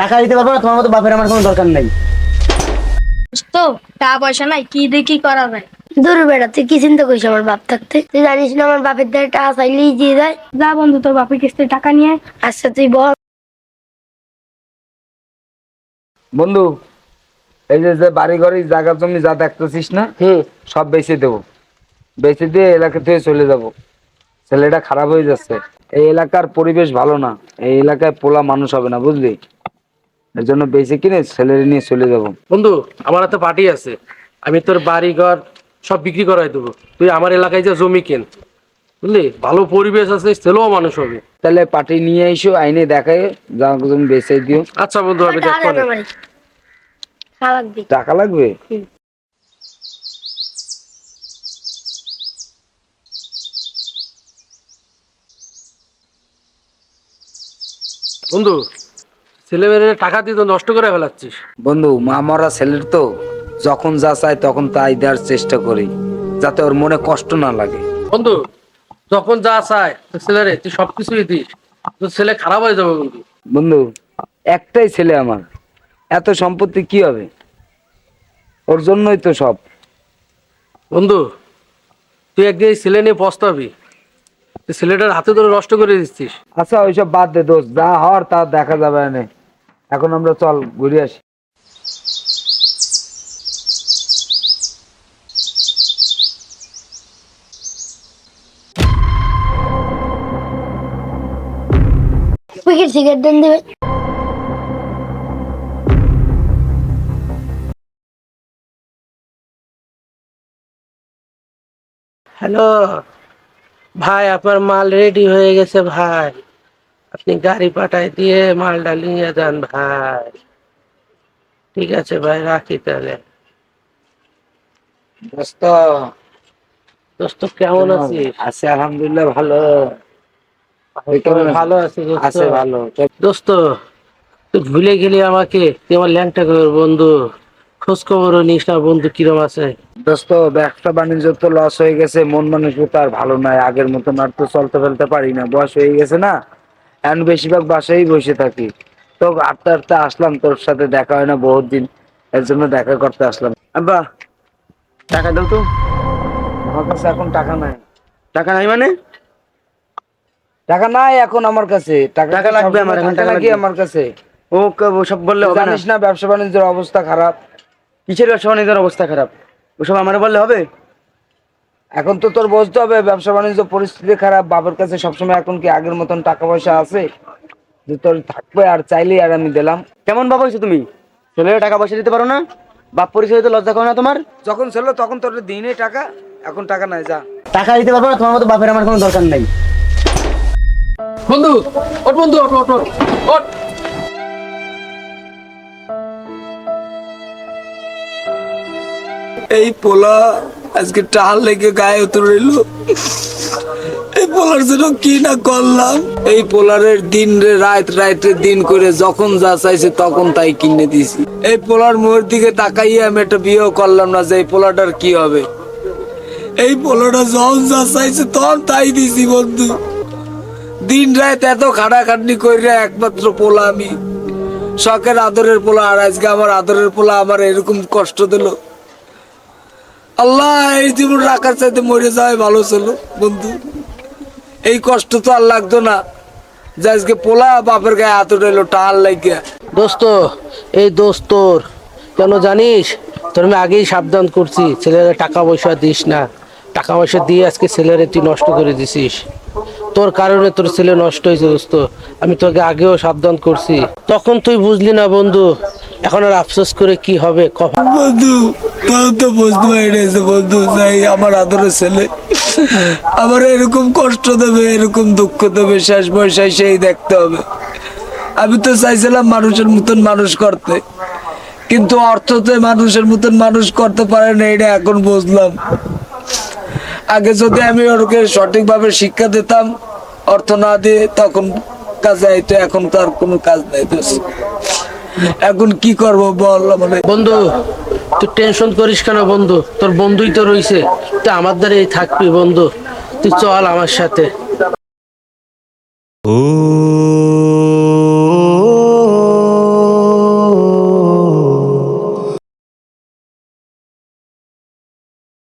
টাকা দিতে পারব না তোমার মতো বাপের আমার কোনো দরকার নেই। তো টাকা পয়সা নাই কি দিয়ে কি করা যায়? দূর বেড়া তুই কি চিন্তা করিস আমার বাপ থাকতে? তুই জানিস না আমার বাপের দ্বারা টাকা চাইলেই দিয়ে দেয়? যা বন্ধু তোর বাপের কিস্তি টাকা নিয়ে আচ্ছা তুই বল। বন্ধু এই যে যে বাড়ি ঘরে জায়গা জমি যা দেখতেছিস না হুম। সব বেচে দেবো। বেচে দিয়ে এলাকা থেকে চলে যাব। ছেলেটা খারাপ হয়ে যাচ্ছে। এই এলাকার পরিবেশ ভালো না। এই এলাকায় পোলা মানুষ হবে না বুঝলি? এর জন্য বেঁচে কিনে ছেলের নিয়ে চলে যাব। বন্ধু আমার হাতে পার্টি আছে। আমি তোর বাড়ি ঘর সব বিক্রি করাই দেবো। তুই আমার এলাকায় যা জমি কেন বুঝলি? ভালো পরিবেশ আছে ছেলেও মানুষ হবে। তাহলে পার্টি নিয়ে এসো আইনে দেখায় যা তুমি বেচে দিও। আচ্ছা বন্ধু আমি দেখব টাকা লাগবে? বন্ধু ছেলে মেয়ের টাকা দিয়ে তো নষ্ট করে ফেলাচ্ছিস। বন্ধু মা মরা ছেলের তো যখন যা চায় তখন তাই দেওয়ার চেষ্টা করি যাতে ওর মনে কষ্ট না লাগে। বন্ধু যখন যা চায় ছেলেরে তুই সবকিছুই দিস তোর ছেলে খারাপ হয়ে যাবে বন্ধু। বন্ধু একটাই ছেলে আমার এত সম্পত্তি কি হবে? ওর জন্যই তো সব। বন্ধু তুই একদিন এই ছেলে নিয়ে পস্তাবি তুই ছেলেটার হাতে ধরে নষ্ট করে দিচ্ছিস। আচ্ছা ওইসব বাদ দে দোস্ত যা হওয়ার তা দেখা যাবে না। এখন আমরা চল ঘুরে আসি। প্যাকেট সিগারেট দেন দেবে হ্যালো ভাই আপনার মাল রেডি হয়ে গেছে ভাই। আপনি গাড়ি পাঠায় দিয়ে মালটা নিয়ে যান ভাই। ঠিক আছে ভাই রাখি তাহলে। দোস্ত। দোস্ত কেমন আছিস? আছে আলহামদুলিল্লাহ ভালো। তো ভালো আছি আছে ভালো। দোস্ত তুই ভুলে গেলি আমাকে। তুই আমার ল্যাংটা করে বন্ধু। খোঁজ খবরও নিস না বন্ধু কিরম আছে? দোস্ত ব্যবসা বাণিজ্য তো লস হয়ে গেছে। মন মানসিকতা আর ভালো নাই। আগের মতন আর তো চলতে ফেলতে পারি না। বয়স হয়ে গেছে না? এখন বেশিরভাগ বাসায় বসে থাকি। তো আটটা আটটা আসলাম তোর সাথে দেখা হয় না বহুত দিন এর জন্য দেখা করতে আসলাম। আব্বা টাকা দাও তো। আমার কাছে এখন টাকা নাই। টাকা নাই মানে? টাকা নাই এখন আমার কাছে। টাকা টাকা লাগবে আমার, এখন টাকা লাগবে। আমার কাছে। ও ক- ওসব বললে হবে জানিস না ব্যবসা বাণিজ্যের অবস্থা খারাপ। কিসের ব্যবসা বাণিজ্যের অবস্থা খারাপ? ওসব আমার বললে হবে? এখন তো তোর বুঝতে হবে ব্যবসা বাণিজ্য পরিস্থিতি খারাপ বাবার কাছে সবসময় এখন কি আগের মতন টাকা পয়সা আছে? যে তোর থাকবে আর চাইলেই আর আমি দিলাম। কেমন বাবা হয়েছো তুমি? ছেলের টাকা পয়সা দিতে পারো না? বাপ পরিচয় দিতে লজ্জা করো না তোমার? যখন ছিল তখন তোর দিনে টাকা এখন টাকা নাই যা। টাকা দিতে পারব না তোমার মতো বাপের আমার কোনো দরকার নেই। বন্ধু ওট বন্ধু ওট ওট ওট, ওট এই পোলা আজকে টাল লেগে গায়ে উতরে রইল। এই পোলার জন্য কি না করলাম? এই পোলারের দিন রে, রাত রাতে দিন করে যখন যা চাইছে তখন তাই কিনে দিছি এই পোলার মুখের দিকে তাকাইয়ে আমি একটা বিয়েও করলাম না যে এই পোলাটার কি হবে। এই পোলাটা যখন যা চাইছে তখন তাই দিছি বন্ধু। দিন রাত এত খাটাখাটনি করে একমাত্র পোলা আমি। শখের আদরের পোলা আর আজকে আমার আদরের পোলা আমার এরকম কষ্ট দিলো। আল্লাহ এই জীবন রাখার চাইতে মরে যাওয়াই ভালো ছিল, বন্ধু। এই কষ্ট তো আর লাগতো না। যে আজকে পোলা বাপের গায়ে হাত উঠাইলো টাল লাগিয়া। দোস্ত, এই দোস্তর কেন জানিস? তোর আমি আগেই সাবধান করছি, ছেলেরা টাকা পয়সা দিস না। টাকা পয়সা দিয়ে আজকে ছেলেরে তুই নষ্ট করে দিছিস। তোর কারণে তোর ছেলে নষ্ট হয়েছে, দোস্ত। আমি তোকে আগেও সাবধান করছি। তখন তুই বুঝলি না, বন্ধু এখন আর আফসোস করে কি হবে? বন্ধু তোর তো বুঝতে পারিস বন্ধু, যাই, আমার আদরের ছেলে। আমার এরকম কষ্ট দেবে, এরকম দুঃখ দেবে, শেষ বয়সায় সেই দেখতে হবে। আমি তো চাইছিলাম মানুষের মতন মানুষ করতে। কিন্তু অর্থতে মানুষের মতন মানুষ করতে পারে না, এটা এখন বুঝলাম। আগে যদি আমি ওকে সঠিকভাবে শিক্ষা দিতাম, অর্থ না দিয়ে তখন কাজে আইতো, এখন তো আর কোনো কাজ নাই এখন কি করব বল মানে। বন্ধু তুই টেনশন করিস কেন বন্ধু? তোর বন্ধুই তো রইছে। তুই আমার দ্বারাই থাকবি বন্ধু। তুই চল আমার সাথে। ও